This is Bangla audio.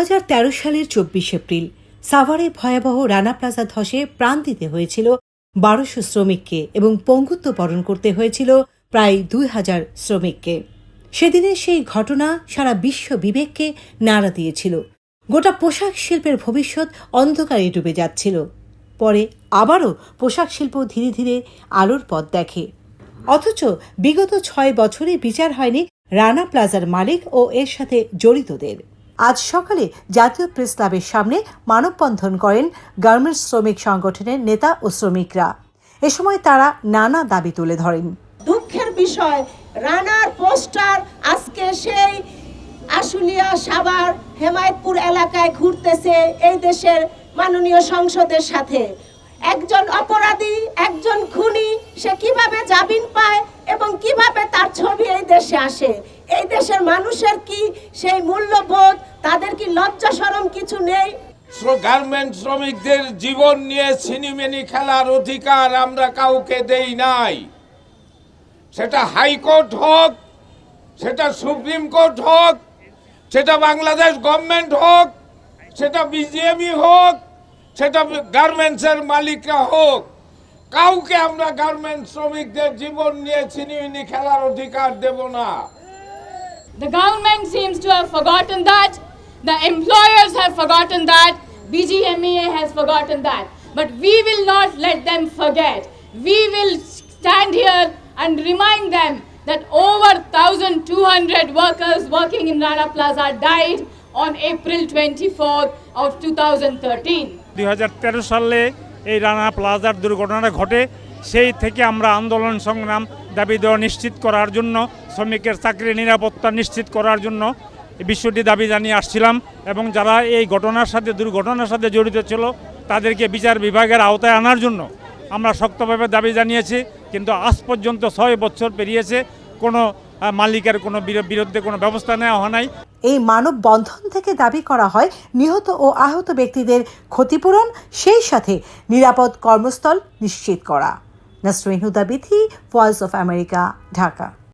দু হাজার তেরো সালের চব্বিশ এপ্রিল, সাভারে ভয়াবহ রানা প্লাজা ধসে প্রাণ দিতে হয়েছিল বারোশো শ্রমিককে এবং পঙ্গুত্ব বরণ করতে হয়েছিল প্রায় দুই হাজার শ্রমিককে। সেদিনের সেই ঘটনা সারা বিশ্ব বিবেককে নাড়া দিয়েছিল। গোটা পোশাক শিল্পের ভবিষ্যৎ অন্ধকারে ডুবে যাচ্ছিল। পরে আবারও পোশাক শিল্প ধীরে ধীরে আলোর পথ দেখে। অথচ বিগত ছয় বছরে বিচার হয়নি রানা প্লাজার মালিক ও এর সাথে জড়িতদের। আজ সকালে জাতীয় প্রেস ক্লাবের সামনে মানববন্ধন করেন গার্মেন্টস শ্রমিক সংগঠনের নেতা ও শ্রমিকরা। এ সময় তারা নানা দাবি তুলে ধরেন। দুঃখের বিষয়, রানার পোস্টার আজকে সেই আশুলিয়া সাভার হেমায়তপুর এলাকায় ঘুরতেছে এই দেশের মাননীয় সংসদের সাথে। একজন অপরাধী, একজন খুনি, সে কীভাবে জামিন পায় এবং কীভাবে তার ছবি এই দেশে আসে? এই দেশের মানুষের কি সেই মূল্যবোধ তাদের কি লজ্জা সরম কিছু নেই গার্মেন্ট শ্রমিকদের জীবন নিয়ে ছিনিমিনি খেলার অধিকার আমরা কাউকে দেই নাই সেটা হাইকোর্ট হোক সেটা সুপ্রিম কোর্ট হোক সেটা বাংলাদেশ গভর্নমেন্ট হোক সেটা বিজিএমই হোক সেটা গার্মেন্টসের মালিকরা হোক কাউকে আমরা গার্মেন্ট শ্রমিকদের জীবন নিয়ে ছিনিমিনি খেলার অধিকার দেব না The government seems to have forgotten. The employers have forgotten that. BGMEA has forgotten that. But we will not let them forget. We will stand here and remind them that over 1,200 workers working in Rana Plaza died on April 24th of 2013. দুই সালে এই রানা প্লাজার দুর্ঘটনা ঘটে সেই থেকে আমরা আন্দোলন সংগ্রাম দাবি দেওয়া নিশ্চিত করার জন্য শ্রমিকের চাকরির নিরাপত্তা নিশ্চিত করার জন্য বিষয়টি দাবি জানিয়ে আসছিলাম এবং যারা এই ঘটনার সাথে, দুর্ঘটনার সাথে জড়িত ছিল, তাদেরকে বিচার বিভাগের আওতায় আনার জন্য আমরা শক্তভাবে দাবি জানিয়েছি। কিন্তু আজ পর্যন্ত ছয় বছর পেরিয়েছে, কোনো মালিকের কোনো বিরো- বিরুদ্ধে কোনো ব্যবস্থা নেওয়া হয় নাই। এই মানববন্ধন থেকে দাবি করা হয়, নিহত ও আহত ব্যক্তিদের ক্ষতিপূরণ, সেই সাথে নিরাপদ কর্মস্থল নিশ্চিত করা। Nasrin Huda Bithi, voice of America, Dhaka.